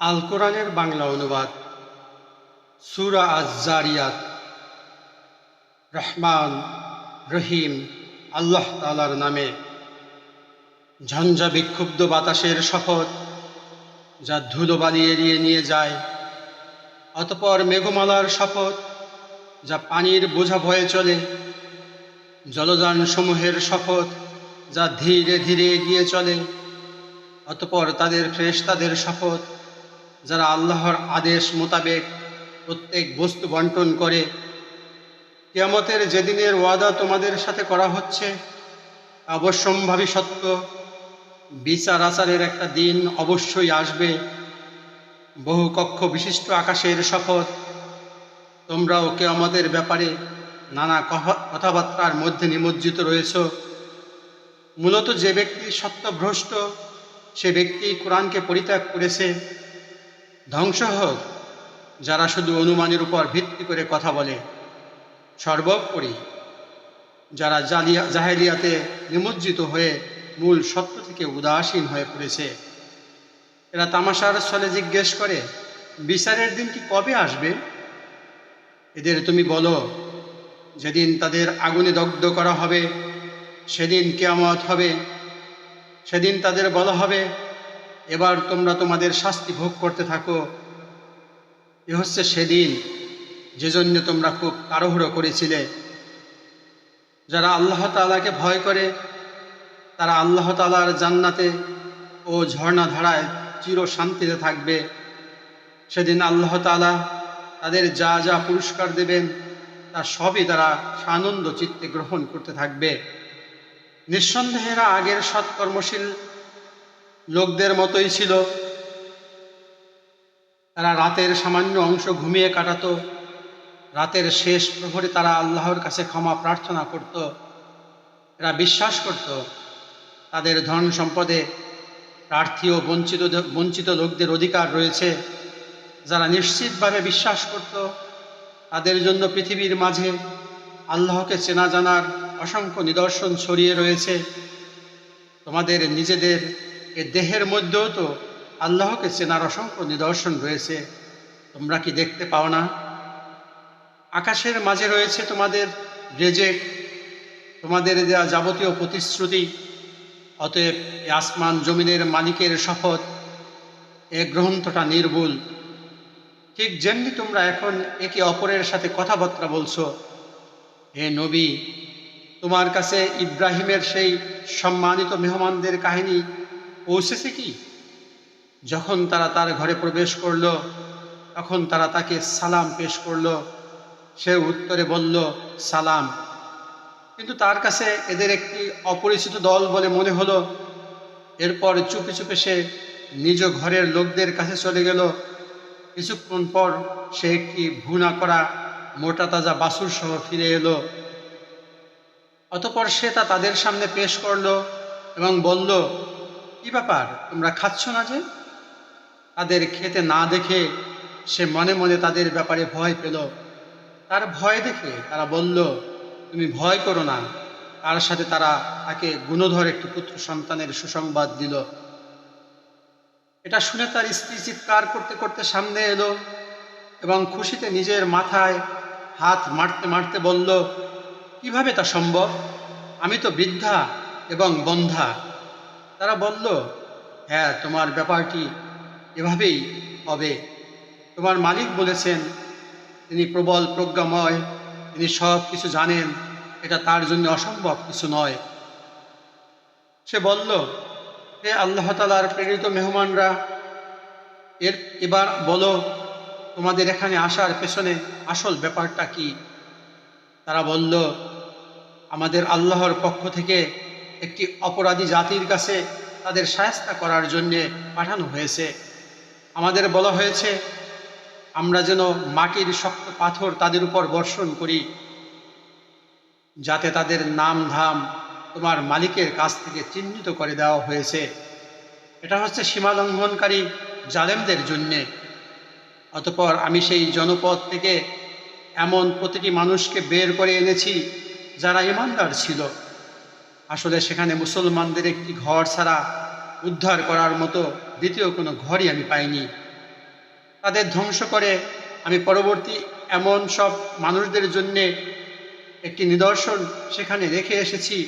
আল কোরআনের বাংলা অনুবাদ, সুরা আজ জারিয়াত রহমান, রহিম, আল্লাহ তালার নামে। ঝঞ্ঝা বিক্ষুব্ধ বাতাসের শপথ, যা ধুলোবালি এড়িয়ে নিয়ে যায়। অতপর মেঘমালার শপথ, যা পানির বোঝা ভয়ে চলে। জলযান সমূহের শপথ, যা ধীরে ধীরে এগিয়ে চলে। অতপর তাদের ফ্রেশতাদের শপথ যারা আল্লাহর আদেশ মোতাবেক প্রত্যেক বস্তু বন্টন করে, কেয়ামতের যেদিনের ওয়াদা তোমাদের সাথে করা হচ্ছে অবশ্যম্ভাবী সত্য। বিচার আচারের একটা দিন অবশ্যই আসবে। বহু কক্ষ বিশিষ্ট আকাশের শপথ। তোমরাও কেয়ামতের ব্যাপারে নানা কথাবার্তার মধ্যে নিমজ্জিত রয়েছ। মূলত যে ব্যক্তি সত্যভ্রষ্ট, সে ব্যক্তি কোরআনকে পরিত্যাগ করেছে। ধ্বংস হোক, যারা শুধু অনুমানের উপর ভিত্তি করে কথা বলে। সর্বোপরি যারা জালিয়া জাহেলিয়াতে নিমজ্জিত হয়ে মূল সত্য থেকে উদাসীন হয়ে পড়েছে। এরা তামাশার ছলে জিজ্ঞেস করে, বিচারের দিন কি কবে আসবে? এদের তুমি বলো, যেদিন তাদের আগুনে দগ্ধ করা হবে, সেদিন কেয়ামত হবে, সেদিন তাদের বলা হবে এবার তোমরা তোমাদের শাস্তি ভোগ করতে থাকো। এ হচ্ছে সেদিন যে জন্য তোমরা খুব তাড়াহুড়ো করেছিলে। যারা আল্লাহ তালাকে ভয় করে, তারা আল্লাহ তালার জান্নাতে ও ঝর্ণাধারায় চির শান্তিতে থাকবে। সেদিন আল্লাহ তালা তাদের যা যা পুরস্কার দেবেন, তা সবই তারা সানন্দ চিত্তে গ্রহণ করতে থাকবে। নিঃসন্দেহেরা আগের সৎকর্মশীল লোকদের মতোই ছিল। তারা রাতের সামান্য অংশ ঘুমিয়ে কাটাত। রাতের শেষ প্রহরে তারা আল্লাহর কাছে ক্ষমা প্রার্থনা করত। এরা বিশ্বাস করত, তাদের ধন সম্পদে প্রার্থী ও বঞ্চিত বঞ্চিত লোকদের অধিকার রয়েছে। যারা নিশ্চিতভাবে বিশ্বাস করত, তাদের জন্য পৃথিবীর মাঝে আল্লাহকে চেনা জানার অসংখ্য নিদর্শন ছড়িয়ে রয়েছে। তোমাদের নিজেদের এ দেহের মধ্যেও তো আল্লাহকে চেনার অসংখ্য নিদর্শন রয়েছে। তোমরা কি দেখতে পাও না? আকাশের মাঝে রয়েছে তোমাদের রেজেক, তোমাদের দেওয়া যাবতীয় প্রতিশ্রুতি। অতএব এ আসমান জমিনের মালিকের শপথ, এ গ্রন্থটা নির্ভুল। ঠিক যেমনি তোমরা এখন একে অপরের সাথে কথাবার্তা বলছো, হে নবী, তোমার কাছে ইব্রাহিমের সেই সম্মানিত মেহমানদের কাহিনী পৌঁছেছে কি? যখন তারা তার ঘরে প্রবেশ করল, তখন তারা তাকে সালাম পেশ করল। সে উত্তরে বলল, সালাম। কিন্তু তার কাছে এদের একটি অপরিচিত দল বলে মনে হলো। এরপর চুপে চুপে সে নিজ ঘরের লোকদের কাছে চলে গেল। কিছুক্ষণ পর সে একটি ভুনা করা মোটা তাজা বাসুর সহ ফিরে এলো। অতপর সে তা তাদের সামনে পেশ করল এবং বলল কি ব্যাপার? তোমরা খাচ্ছ না যে? তাদের খেতে না দেখে সে মনে মনে তাদের ব্যাপারে ভয় পেল। তার ভয় দেখে তারা বলল, তুমি ভয় করো না। তার সাথে তারা তাকে গুণধর একটি পুত্র সন্তানের সুসংবাদ দিল। এটা শুনে তার স্ত্রী চিৎকার করতে করতে সামনে এলো এবং খুশিতে নিজের মাথায় হাত মারতে মারতে বলল, কীভাবে তা সম্ভব? আমি তো বৃদ্ধা এবং বন্ধা। তারা বলল হ্যাঁ তোমার ব্যাপারটি এভাবেই হবে। তোমার মালিক বলেছেন, তিনি প্রবল প্রজ্ঞাময়, তিনি সব কিছু জানেন, এটা তার জন্য অসম্ভব কিছু নয়। সে বলল, হে আল্লাহ তালার প্রেরিত মেহমানরা, এর, এবার বলো, তোমাদের এখানে আসার পেছনে আসল ব্যাপারটা কি? তারা বলল, আমাদের আল্লাহর পক্ষ থেকে একটি অপরাধী জাতির কাছে তাদের সায়স্তা করার জন্যে পাঠানো হয়েছে। আমাদের বলা হয়েছে, আমরা যেন মাটির শক্ত পাথর তাদের উপর বর্ষণ করি, যাতে তাদের নাম ধাম তোমার মালিকের কাছ থেকে চিহ্নিত করে দেওয়া হয়েছে। এটা হচ্ছে সীমা লঙ্ঘনকারী জালেমদের জন্যে। অতপর আমি সেই জনপদ থেকে এমন প্রতিটি মানুষকে বের করে এনেছি যারা ইমানদার ছিল। আসলে সেখানে মুসলমানদের একটি ঘর ছাড়া উদ্ধার করার মতো দ্বিতীয় কোনো ঘরই আমি পাইনি। তাদের ধ্বংস করে আমি পরবর্তী এমন সব মানুষদের জন্যে একটি নিদর্শন সেখানে রেখে এসেছি,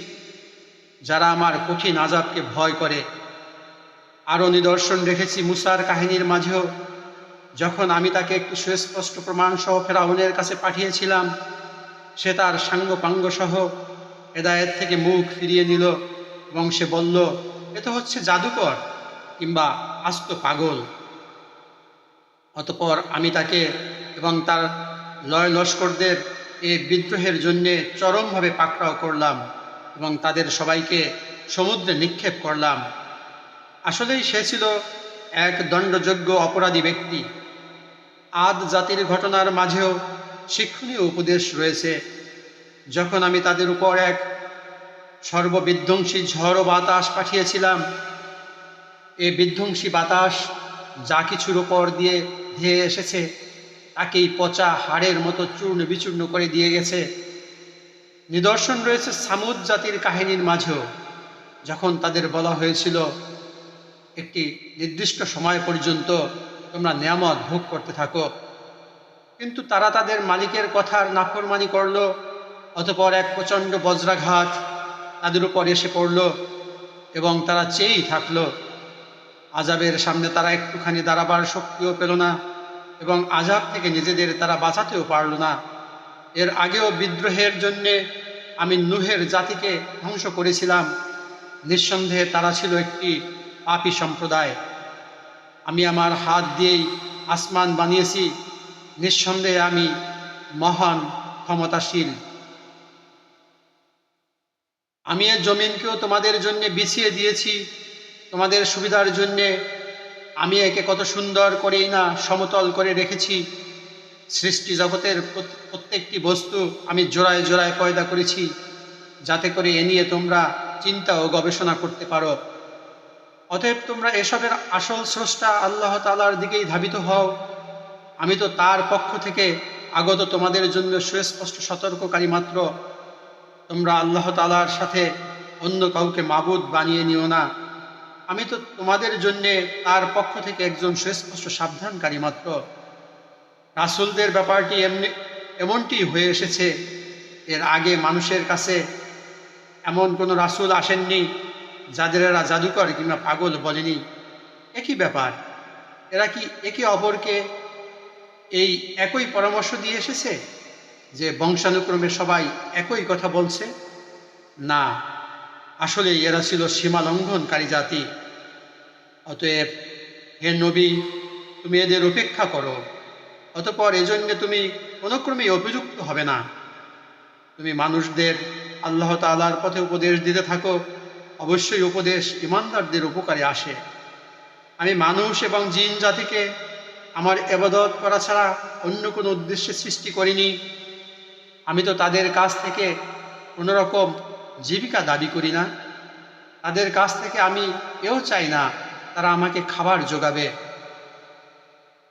যারা আমার কঠিন আজাবকে ভয় করে। আরও নিদর্শন রেখেছি মুসার কাহিনীর মাঝেও, যখন আমি তাকে একটি সুস্পষ্ট প্রমাণসহ ফেরাউনের কাছে পাঠিয়েছিলাম, সে তার সাঙ্গপাঙ্গ সহ হেদায়েত থেকে মুখ ফিরিয়ে নিল। এবং সে বলল, এ তো হচ্ছে জাদুকর কিংবা আস্ত পাগল। অতপর আমি তাকে এবং তার লয় লস্করদের এই বিদ্রোহের জন্যে চরমভাবে পাকড়াও করলাম এবং তাদের সবাইকে সমুদ্রে নিক্ষেপ করলাম। আসলেই সে ছিল এক দণ্ডযোগ্য অপরাধী ব্যক্তি। আদ জাতির ঘটনার মাঝেও শিক্ষণীয় উপদেশ রয়েছে যখন আমি তাদের উপর এক সর্ববিধ্বংসী ঝড় বাতাস পাঠিয়েছিলাম, এ বিধ্বংসী বাতাস যা কিছুর ওপর দিয়ে ধেয়ে এসেছে, তাকেই পচা হাড়ের মতো চূর্ণ বিচূর্ণ করে দিয়ে গেছে। নিদর্শন রয়েছে সামুদ জাতির কাহিনীর মাঝেও, যখন তাদের বলা হয়েছিল, একটি নির্দিষ্ট সময় পর্যন্ত তোমরা নিয়ামত ভোগ করতে থাকো। কিন্তু তারা তাদের মালিকের কথার নাফরমানি করল অতপর এক প্রচণ্ড বজ্রাঘাত তাদের উপর এসে পড়ল এবং তারা চেয়েই থাকল। আজাবের সামনে তারা একটুখানি দাঁড়াবার শক্তিও পেল না এবং আজাব থেকে নিজেদের তারা বাঁচাতেও পারল না। এর আগেও বিদ্রোহের জন্যে আমি নুহের জাতিকে ধ্বংস করেছিলাম। নিঃসন্দেহে তারা ছিল একটি পাপি সম্প্রদায়। আমি আমার হাত দিয়েই আসমান বানিয়েছি। নিঃসন্দেহে আমি মহান, ক্ষমতাশীল। আমি এ জমিনকেও তোমাদের জন্যে বিছিয়ে দিয়েছি। তোমাদের সুবিধার জন্যে আমি একে কত সুন্দর করেই না সমতল করে রেখেছি। সৃষ্টি জগতের প্রত্যেকটি বস্তু আমি জোড়ায় জোড়ায় পয়দা করেছি, যাতে করে এ নিয়ে তোমরা চিন্তা ও গবেষণা করতে পারো। অতএব তোমরা এসবের আসল স্রষ্টা আল্লাহ তালার দিকেই ধাবিত হও। আমি তো তার পক্ষ থেকে আগত তোমাদের জন্য সুস্পষ্ট সতর্ককারী মাত্র। তোমরা আল্লাহ তালার সাথে অন্য কাউকে মাবুদ বানিয়ে নিও না। আমি তো তোমাদের জন্যে তার পক্ষ থেকে একজন সুস্পষ্ট সাবধানকারী মাত্র। রাসুলদের ব্যাপারটি এমনি, এমনটি হয়ে এসেছে, এর আগে মানুষের কাছে এমন কোনো রাসুল আসেননি, যাদের এরা জাদুকর কিংবা পাগল বলেনি। একই ব্যাপার, এরা কি একে অপরকে এই একই পরামর্শ দিয়ে এসেছে? যে বংশানুক্রমে সবাই একই কথা বলছে, না, আসলে এরা ছিল সীমা লঙ্ঘনকারী জাতি। অতএব, হে নবী, তুমি এদের উপেক্ষা করো। অতপর এজন্য তুমি কোনোক্রমেই অভিযুক্ত হবে না। তুমি মানুষদের আল্লাহ তালার পথে উপদেশ দিতে থাকো, অবশ্যই উপদেশ ইমানদারদের উপকারে আসে। আমি মানুষ এবং জিন জাতিকে আমার এবাদত করা ছাড়া অন্য কোনো উদ্দেশ্যে সৃষ্টি করিনি। আমি তো তাদের কাছ থেকে কোনোরকম জীবিকা দাবি করি না। তাদের কাছ থেকে আমি এও চাই না তারা আমাকে খাবার যোগাবে।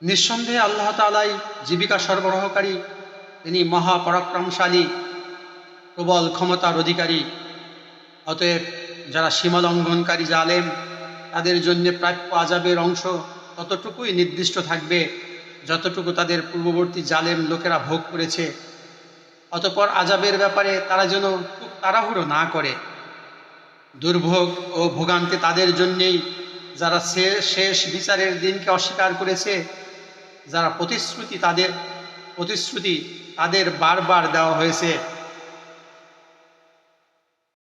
নিঃসন্দেহে আল্লাহ তালাই জীবিকা সরবরাহকারী, তিনি মহাপরাক্রমশালী, প্রবল ক্ষমতার অধিকারী। অতএব যারা সীমালঙ্ঘনকারী জালেম, তাদের জন্য প্রাপ্য আজাবের অংশ ততটুকুই নির্দিষ্ট থাকবে, যতটুকু তাদের পূর্ববর্তী জালেম লোকেরা ভোগ করেছে। অতপর আজাবের ব্যাপারে তারা যেন খুব তাড়াহুড়ো না করে। দুর্ভোগ ও ভোগান্তি তাদের জন্যেই যারা শেষ বিচারের দিনকে অস্বীকার করেছে, যারা প্রতিশ্রুতি তাদের প্রতিশ্রুতি তাদের বারবার দেওয়া হয়েছে।